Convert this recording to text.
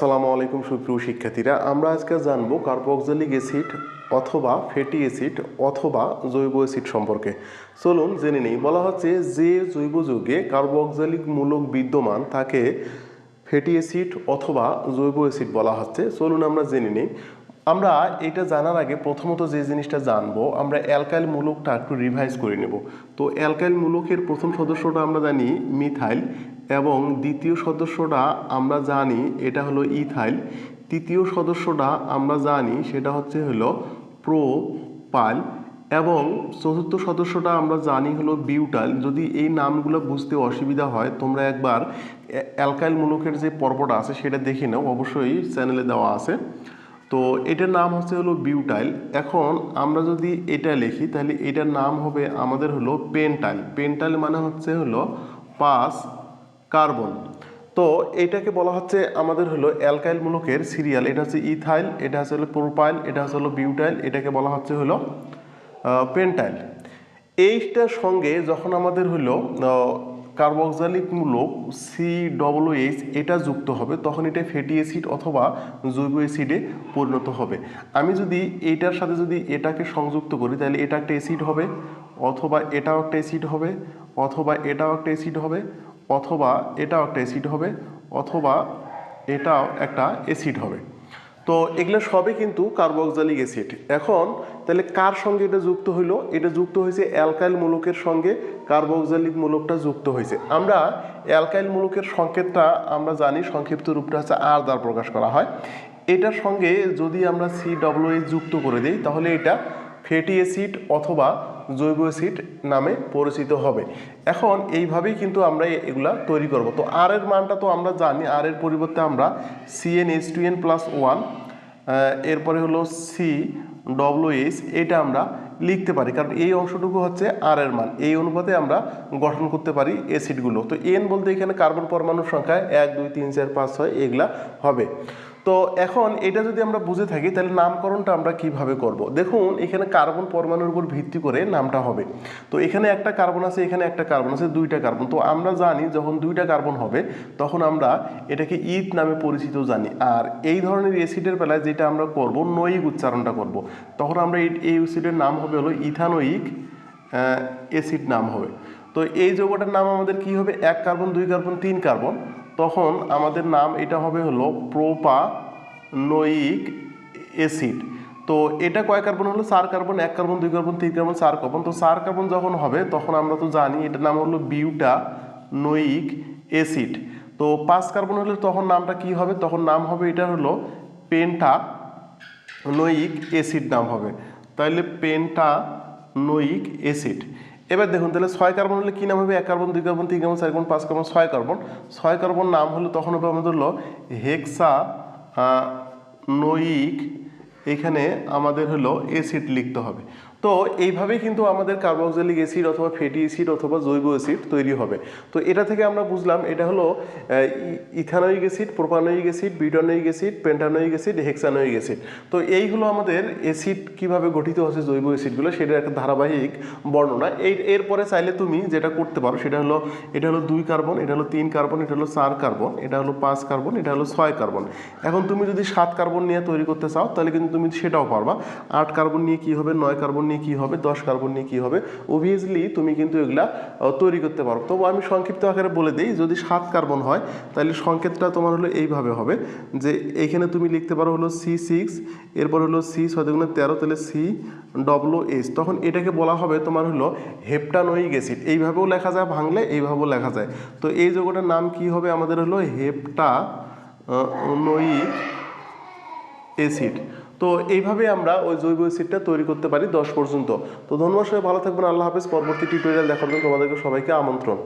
আসসালামু আলাইকুম সুপ্রিয় শিক্ষার্থীরা, আমরা আজকে জানব কার্বক্সালিক অ্যাসিড অথবা ফ্যাটি অ্যাসিড অথবা জৈব অ্যাসিড সম্পর্কে। চলুন জেনে নেই, বলা হচ্ছে যে জৈব যৌগে কার্বক্সালিক মূলক বিদ্যমান তাকে ফ্যাটি অ্যাসিড অথবা জৈব অ্যাসিড বলা হচ্ছে। চলুন আমরা জেনে নিই। আমরা এটা জানার আগে প্রথমত যে জিনিসটা জানব, আমরা অ্যালকাইল মূলকটা একটু রিভাইজ করে নেব। তো অ্যালকাইল মূলকের প্রথম সদস্যটা আমরা জানি মিথাইল। এবং দ্বিতীয় সদস্যটা আমরা জানি এটা হলো ইথাইল। তৃতীয় সদস্যটা আমরা জানি সেটা হচ্ছে হলো প্রোপাইল এবং চতুর্থ সদস্যটা আমরা জানি হলো বিউটাইল। যদি এই নামগুলো বুঝতে অসুবিধা হয়, তোমরা একবার অ্যা- অ্যালকাইল মূলকের যে পর্বটা আছে সেটা দেখে নাও, অবশ্যই চ্যানেলে দেওয়া আছে। তো এটার নাম হচ্ছে হলো বিউটাইল। এখন আমরা যদি এটা লিখি, তাহলে এটার নাম হবে আমাদের হলো পেন্টাইল। পেন্টাইল মানে হচ্ছে হলো পাঁচ কার্বন। তো এটাকে বলা হচ্ছে আমাদের হলো অ্যালকাইল মূলকের সিরিয়াল। এটা হচ্ছে ইথাইল, এটা হচ্ছে হলো প্রোপাইল, এটা হচ্ছে হলো বিউটাইল, এটাকে বলা হচ্ছে হলো পেন্টাইল। এইটার সঙ্গে যখন আমাদের হলো কার্বক্সালিক মূলক সি ডবল এইচ এটা যুক্ত হবে, তখন এটা ফ্যাটি অ্যাসিড অথবা জৈব অ্যাসিডে পরিণত হবে। আমি যদি এটার সাথে যদি এটাকে সংযুক্ত করি, তাহলে এটা একটা অ্যাসিড হবে, অথবা এটাও একটা অ্যাসিড হবে, অথবা এটাও একটা অ্যাসিড হবে অথবা এটাও একটা অ্যাসিড হবে, অথবা এটাও একটা অ্যাসিড হবে। তো এগুলো সবই কিন্তু কার্বক্সালিক অ্যাসিড। এখন তাহলে কার সঙ্গে এটা যুক্ত হইল? এটা যুক্ত হয়েছে অ্যালকাইল মূলকের সঙ্গে, কার্বক্সালিক মূলকটা যুক্ত হয়েছে। আমরা অ্যালকাইল মূলকের সংকেতটা আমরা জানি, সংক্ষিপ্ত রূপটা হচ্ছে আর দ্বারা প্রকাশ করা হয়। এটার সঙ্গে যদি আমরা সি ডব্লিউ যুক্ত করে দিই, তাহলে এটা ফ্যাটি অ্যাসিড অথবা জৈব অ্যাসিড নামে পরিচিত হবে। এখন এইভাবেই কিন্তু আমরা এগুলা তৈরি করব। তো আর এর মানটা তো আমরা জানি। আর এর পরিবর্তে আমরা CN H two N plus one এরপরে হলো সি ডব্লিউএইচ এটা আমরা লিখতে পারি। কারণ এই অংশটুকু হচ্ছে আর এর মান। এই অনুপাতে আমরা গঠন করতে পারি অ্যাসিডগুলো। তো এন বলতে এখানে কার্বন পরমাণুর সংখ্যা এক, দুই, তিন, চার, পাঁচ, ছয়, এগুলা হবে। তো এখন এটা যদি আমরা বুঝে থাকি, তাহলে নামকরণটা আমরা কীভাবে করব? দেখুন, এখানে কার্বন পরমাণুর উপর ভিত্তি করে নামটা হবে। তো এখানে একটা কার্বন আছে, এখানে একটা কার্বন আছে, দুইটা কার্বন। তো আমরা জানি যখন দুইটা কার্বন হবে, তখন আমরা এটাকে ইথ নামে পরিচিত জানি। আর এই ধরনের অ্যাসিডের বেলায় যেটা আমরা করব নয়িক উচ্চারণটা করব। তখন আমরা এই এই অ্যাসিডের নাম হবে হলো ইথানোয়িক অ্যাসিড নাম হবে। তো এই যৌগটার নাম আমাদের কি হবে? এক কার্বন, দুই কার্বন, তিন কার্বন। তখন আমাদের নাম এটা হবে হলো প্রোপা প্রোপানোয়িক অ্যাসিড। তো এটা কয় কার্বন হলো? চার কার্বন, এক কার্বন, দুই কার্বন, তিন কার্বন, চার কার্বন। তো চার কার্বন যখন হবে, তখন আমরা তো জানি এটার নাম হলো বিউটানোয়িক অ্যাসিড। তো পাঁচ কার্বন হলে তখন নামটা কি হবে? তখন নাম হবে এটা হলো পেন্টা নোয়িক অ্যাসিড নাম হবে। তাহলে পেন্টানোয়িক অ্যাসিড। এবার দেখুন, তাহলে ছয় কার্বন হলে কী নাম হবে? এক কার্বন, দুই কার্বন, তিন কার্বন, চার কার্বন, পাঁচ কার্বন, ছয় কার্বন। ছয় কার্বন নাম হলে তখন হবে আমাদের হলো হেক্সা নৈক এখানে আমাদের হলো অ্যাসিড লিখতে হবে। তো এইভাবেই কিন্তু আমাদের কার্বক্সালিক অ্যাসিড অথবা ফ্যাটি অ্যাসিড অথবা জৈব অ্যাসিড তৈরি হবে। তো এটা থেকে আমরা বুঝলাম, এটা হলো ethanoic acid, propanoic acid, butanoic acid, pentanoic acid, hexanoic acid. তো এই হলো আমাদের অ্যাসিড কীভাবে গঠিত হচ্ছে জৈব অ্যাসিডগুলো, সেটার একটা ধারাবাহিক বর্ণনা। এই, এরপরে চাইলে তুমি যেটা করতে পারো, সেটা হলো, এটা হলো দুই কার্বন, এটা হলো তিন কার্বন, এটা হলো চার কার্বন, এটা হলো পাঁচ কার্বন, এটা হলো ছয় কার্বন। এখন তুমি যদি সাত কার্বন নিয়ে তৈরি করতে চাও, তাহলে কিন্তু তুমি সেটাও পারবা। আট কার্বন নিয়ে কি হবে? নয় কার্বন নিয়ে কি হবে? দশ কার্বন নিয়ে কি হবে? অবভিয়াসলি তুমি কিন্তু এগুলা তৈরি করতে পারো। তবু আমি সংক্ষিপ্ত আকারে বলে দিই, যদি সাত কার্বন হয়, তাহলে সংকেতটা তোমার হলো এইভাবে হবে, যে এইখানে তুমি লিখতে পারো হলো সি সিক্স এরপর হলো সি ছয় তেরো, তাহলে সি ডব্লু এইচ তখন এটাকে বলা হবে তোমার হলো হেপটানোয়িক অ্যাসিড। এইভাবেও লেখা যায়, ভাঙলে এইভাবেও লেখা যায়। তো এই যৌগটার নাম কি হবে? আমাদের হলো হেপটা নোয়িক অ্যাসিড। তো এইভাবে আমরা ওই জৈব অ্যাসিডটা তৈরি করতে পারি দশ পর্যন্ত। তো ধন্যবাদ সবাই, ভালো থাকবেন, আল্লাহ হাফিজ। পরবর্তী টিউটোরিয়াল দেখার জন্য তোমাদেরকে সবাইকে আমন্ত্রণ।